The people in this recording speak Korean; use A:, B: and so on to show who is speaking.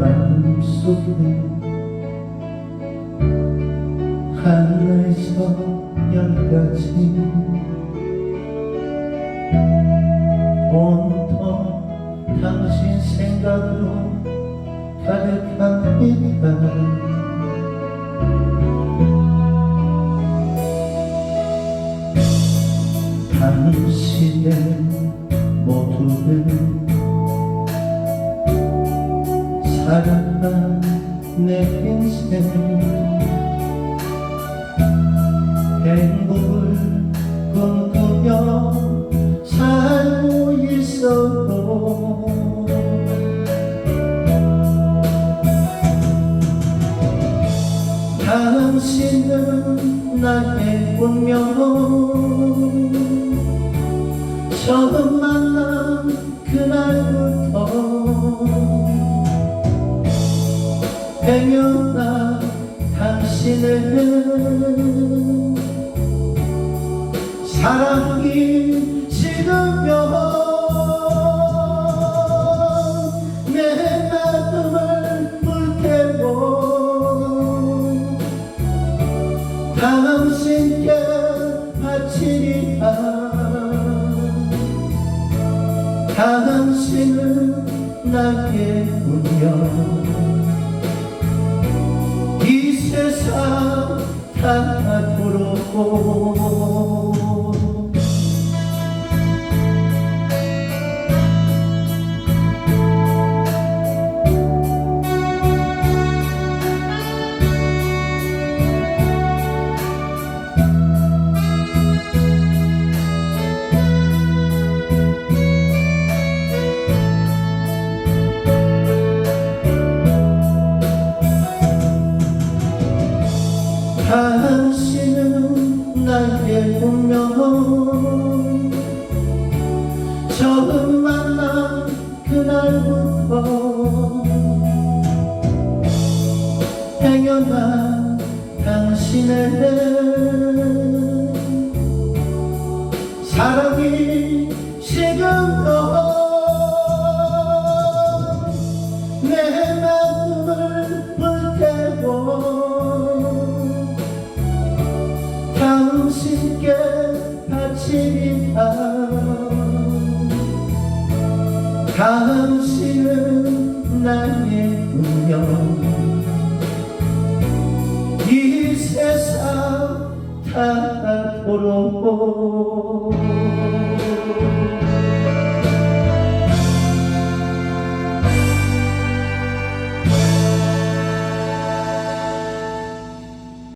A: 마음속에 하늘에서 열까지 온통 당신 생각으로 가득합니다 당신의 모두 살아간 내 인생 행복을 꿈꾸며 살고 있어도 당신은 나의 운명. 처음 만난 그날 행여나 당신을 사랑이 식으며 내 마음을 불태워. 당신께 바치리라. 당신은 나의 운명 세상 탓으로 당 운명 처음 만난 그날부터 행여나 당신의 바치리라 당신은 나의 운명. 이 세상 탓으로